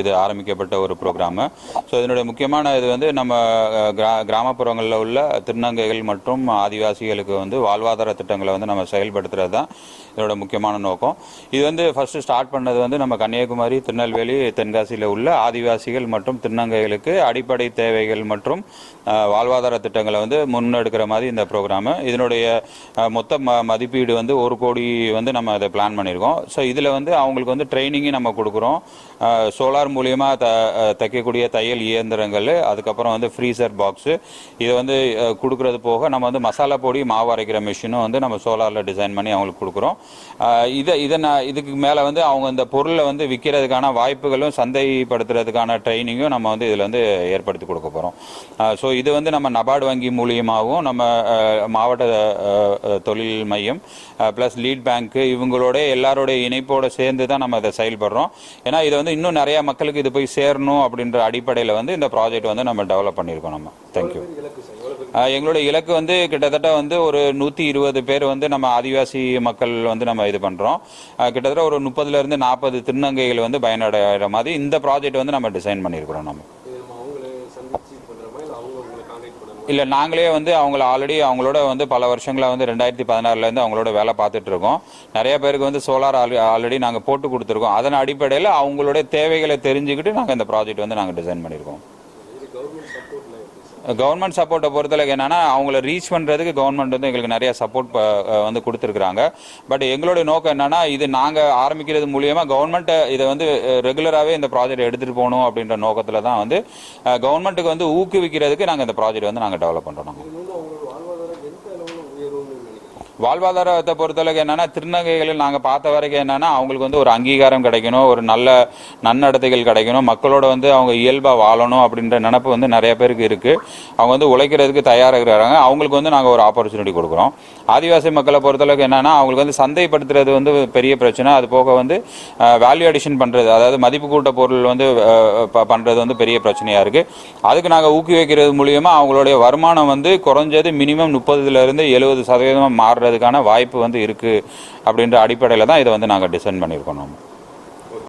இது ஆரம்பிக்கப்பட்ட ஒரு ப்ரோக்ராமு ஸோ இதனுடைய முக்கியமான இது வந்து நம்ம கிரா கிராமப்புறங்களில் உள்ள திருநங்கைகள் மற்றும் ஆதிவாசிகளுக்கு வந்து வாழ்வாதார திட்டங்களை வந்து நம்ம செயல்படுத்துறது தான் இதோட முக்கியமான நோக்கம். இது வந்து ஃபர்ஸ்ட் ஸ்டார்ட் பண்ணது வந்து நம்ம கன்னியாகுமரி திருநெல்வேலி தென்காசியில் உள்ள ஆதிவாசிகள் மற்றும் திருநங்கைகளுக்கு அடிப்படை தேவைகள் மற்றும் வாழ்வாதார திட்டங்களை வந்து முன்னெடுக்கிற மாதிரி இந்த ப்ரோக்ராமு இதனுடைய மொத்த ம மதிப்பீடு வந்து ஒரு கோடி வந்து நம்ம அதை பிளான் பண்ணியிருக்கோம். ஸோ இதில் வந்து அவங்களுக்கு வந்து ட்ரைனிங்கும் நம்ம கொடுக்குறோம். சோலார் மூலியமாக த தைக்கக்கூடிய தையல் இயந்திரங்கள் அதுக்கப்புறம் வந்து ஃப்ரீசர் பாக்ஸு இதை வந்து கொடுக்கறது போக நம்ம வந்து மசாலா பொடி மாவு அரைக்கிற மிஷினும் வந்து நம்ம சோலாரில் டிசைன் பண்ணி அவங்களுக்கு கொடுக்குறோம். இதை இதை நான் இதுக்கு மேலே வந்து அவங்க இந்த பொருளை வந்து விற்கிறதுக்கான வாய்ப்புகளும் சந்தைப்படுத்துறதுக்கான ட்ரைனிங்கும் நம்ம வந்து இதில் வந்து ஏற்படுத்தி கொடுக்க போகிறோம் ஸோ இது வந்து நம்ம நபார்டு வங்கி மூலியமாகவும் நம்ம மாவட்ட தொழில் மையம் ப்ளஸ் லீட் பேங்க்கு இவங்களோட எல்லாரோடைய இணைப்போடு சேர்ந்து தான் நம்ம இதை செயல்படுறோம். ஏன்னா இது வந்து இன்னும் நிறைய மக்களுக்கு இது போய் சேரணும் அப்படின்ற அடிப்படையில் வந்து இந்த ப்ராஜெக்ட் வந்து நம்ம டெவலப் பண்ணியிருக்கோம் நம்ம. தேங்க்யூ எங்களுடைய இலக்கு வந்து கிட்டத்தட்ட வந்து ஒரு நூற்றி இருபது பேர் வந்து நம்ம ஆதிவாசி மக்கள் வந்து நம்ம இது பண்ணுறோம் கிட்டத்தட்ட ஒரு முப்பதுலேருந்து நாற்பது திருநங்கைகள் வந்து பயனடைகிற மாதிரி இந்த ப்ராஜெக்ட் வந்து நம்ம டிசைன் பண்ணியிருக்கிறோம் நம்ம இது நம்ம அவங்கள சந்திச்சு பண்றோமா இல்லை நாங்களே வந்து அவங்கள ஆல்ரெடி அவங்களோட வந்து பல வருஷங்களாக வந்து ரெண்டாயிரத்தி பதினாறுலேருந்து அவங்களோட வேலை பார்த்துட்டு இருக்கோம் நிறைய பேருக்கு வந்து சோலார் ஆல்ரெடி நாங்கள் போட்டு கொடுத்துருக்கோம். அதன் அடிப்படையில் அவங்களுடைய தேவைகளை தெரிஞ்சுக்கிட்டு நாங்கள் இந்த ப்ராஜெக்ட் வந்து நாங்கள் டிசைன் பண்ணியிருக்கோம். கவர்மெண்ட் சப்போர்ட்டை பொறுத்தளவுக்கு என்னன்னா அவங்கள ரீச் பண்ணுறதுக்கு கவர்மெண்ட் வந்து எங்களுக்கு நிறைய சப்போர்ட் வந்து கொடுத்துருக்குறாங்க. பட் எங்களுடைய நோக்கம் என்னன்னா இது நாங்கள் ஆரம்பிக்கிறது மூலியமாக கவர்மெண்ட் இதை வந்து ரெகுலராகவே இந்த ப்ராஜெக்ட் எடுத்துகிட்டு போகணும் அப்படின்ற நோக்கத்தில் தான் வந்து கவர்மெண்ட்டுக்கு வந்து ஊக்குவிக்கிறதுக்கு நாங்கள் இந்த ப்ராஜெக்ட் வந்து நாங்கள் டெவலப் பண்ணுறோம் வாழ்வாதாரத்தை பொறுத்தளவுக்கு என்னன்னா திருநங்கைகளில் நாங்கள் பார்த்த வரைக்கும் என்னன்னா அவங்களுக்கு வந்து ஒரு அங்கீகாரம் கிடைக்கணும் ஒரு நல்ல நன்னடத்தைகள் கிடைக்கணும் மக்களோட வந்து அவங்க இயல்பாக வாழணும் அப்படின்ற நினப்பு வந்து நிறைய பேருக்கு இருக்கு. அவங்க வந்து உழைக்கிறதுக்கு தயாராக இருக்கிறாங்க அவங்களுக்கு வந்து நாங்கள் ஒரு ஆப்பர்ச்சுனிட்டி கொடுக்குறோம். ஆதிவாசி மக்களை பொறுத்தளவுக்கு என்னன்னா அவங்களுக்கு வந்து சந்தைப்படுத்துறது வந்து பெரிய பிரச்சனை. அது போக வந்து வேல்யூ அடிஷன் பண்ணுறது அதாவது மதிப்பு கூட்ட பொருள் வந்து பண்ணுறது வந்து பெரிய பிரச்சனையாக இருக்கு. அதுக்கு நாங்கள் ஊக்குவிக்கிறது மூலியமாக அவங்களுடைய வருமானம் வந்து குறைஞ்சது மினிமம் முப்பதுலேருந்து எழுபது சதவீதமாக மாறுறது மாறுறதுக்கான வாய்ப்பு வந்து இருக்கு அப்படின்ற அடிப்படையில் தான் இதை வந்து நாங்கள் டிசைன் பண்ணியிருக்கோம் நம்ம